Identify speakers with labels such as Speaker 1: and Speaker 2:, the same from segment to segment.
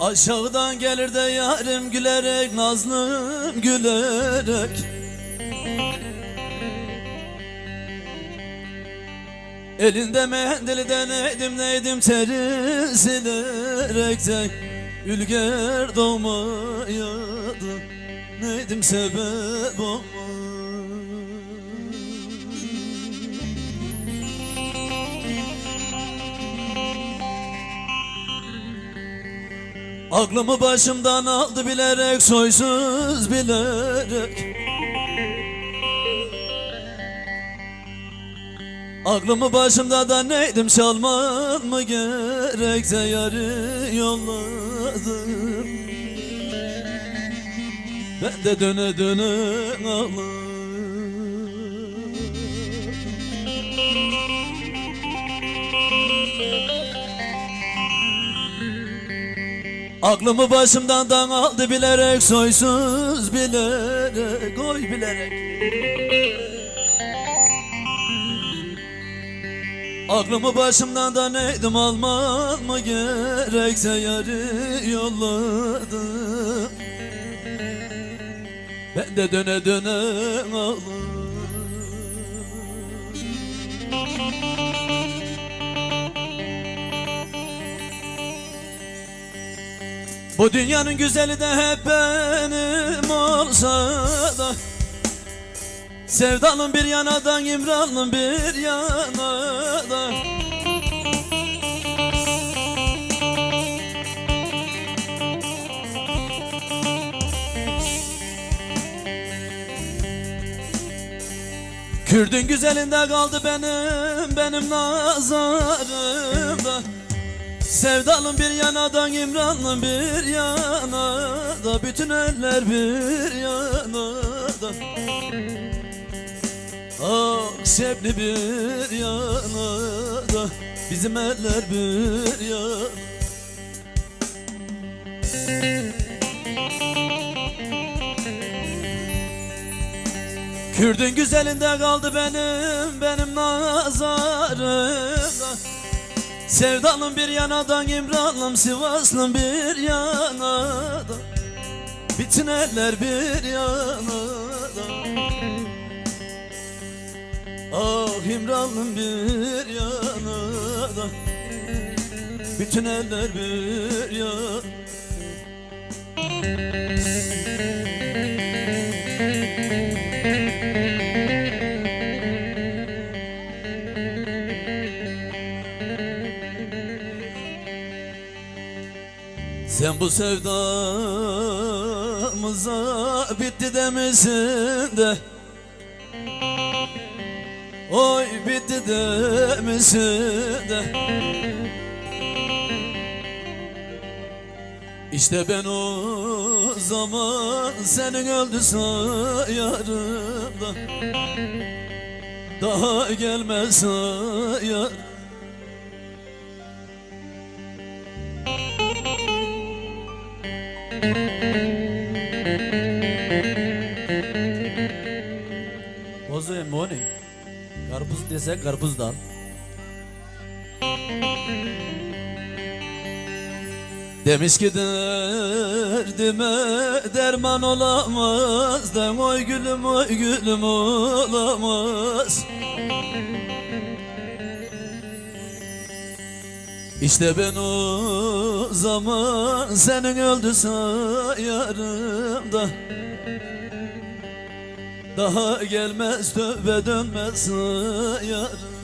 Speaker 1: Aşağıdan gelir de yarim gülerek Nazlım gülerek. Elinde mendili de neydim neydim teri silerek de Ülger doğmayadı neydim sebep olma Aklımı başımdan aldı bilerek soysuz bilerek. Aklımı başımda da neydim çalman mı gerekse yarı yolladım. Ben de döne döne ağladım Aklımı başımdan dan aldı bilerek soysuz bilerek oy bilerek. Aklımı başımdan da neydim almam mı gerekse yarı yolladım Ben de döne döne ağladım Bu dünyanın güzeli de hep benim olsa da. Sevdalım bir yanadan İmranlım bir yana da. Kürdün güzelinde kaldı benim benim nazarımda Sevdalım bir yanadan İmranlım bir yanada Bütün eller bir yanada Ah şebni bir yanada Bizim eller bir yanada Kürdün güzelinde kaldı benim benim nazarımda Sevdalım bir yanadan İmranlım Sivaslım bir yanada Bütün eller bir yanada Ah İmranlım bir yanada Bütün eller bir yanada Sen bu sevdamıza bitti demesin de? Oy bitti demesin de? İşte ben o zaman senin öldü sayarım da Daha gelmez sayar Bozu emoni. Karpuz desek karpuz. Demiş ki derdime derman olamaz Den oy gülüm oy gülüm olamaz İşte ben o zaman senin öldü sayarım da Daha gelmez tövbe dönmez sayarım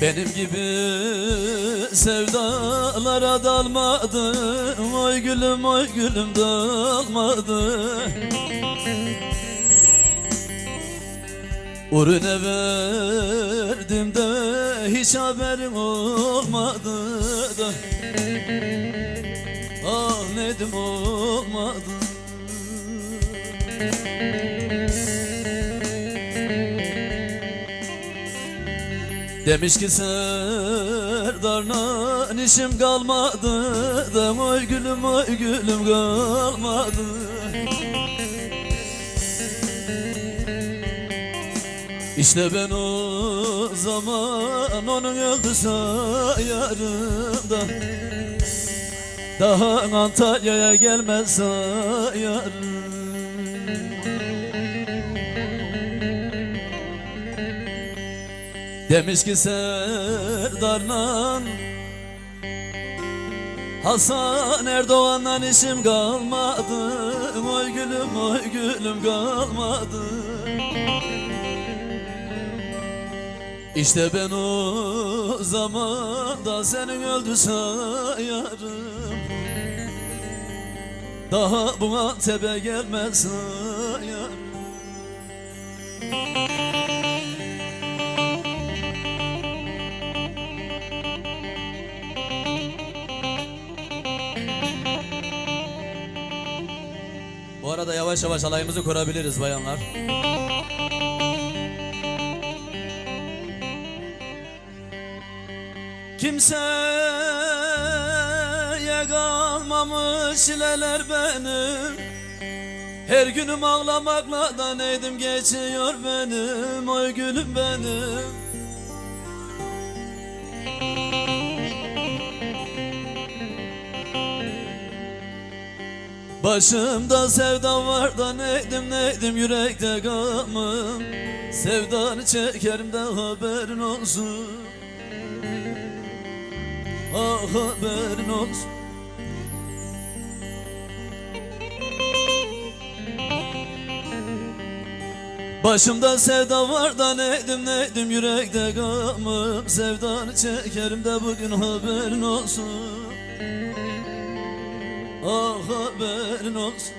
Speaker 1: Benim gibi sevdalara dalmadı. Oy gülüm oy gülüm dalmadı. Urune verdim de hiç haberim olmadı da. Ah nedim olmadı. Demiş ki ser seferdarla işim kalmadı da oy gülüm oy gülüm kalmadı. İşte ben o zaman onun öldü sayarım da Daha Antalya'ya gelmez sayarım Demiş ki Serdar'la Hasan Erdoğan'la işim kalmadı. Oy gülüm oy gülüm kalmadı. İşte ben o zaman da senin öldü sayarım Daha bu Antep'e gelmez yavaş yavaş alayımızı kurabiliriz bayanlar. Kimseye kalmamış çileler benim. Her günüm ağlamakla da neydim geçiyor benim. Oy gülüm benim Başımda sevda var da neydim neydim yürekte gamım. Sevdanı çekerim de haberin olsun. Ah haberin olsun. Başımda sevda var da neydim neydim yürekte gamım. Sevdanı çekerim de bugün haberin olsun Ah haberin olsun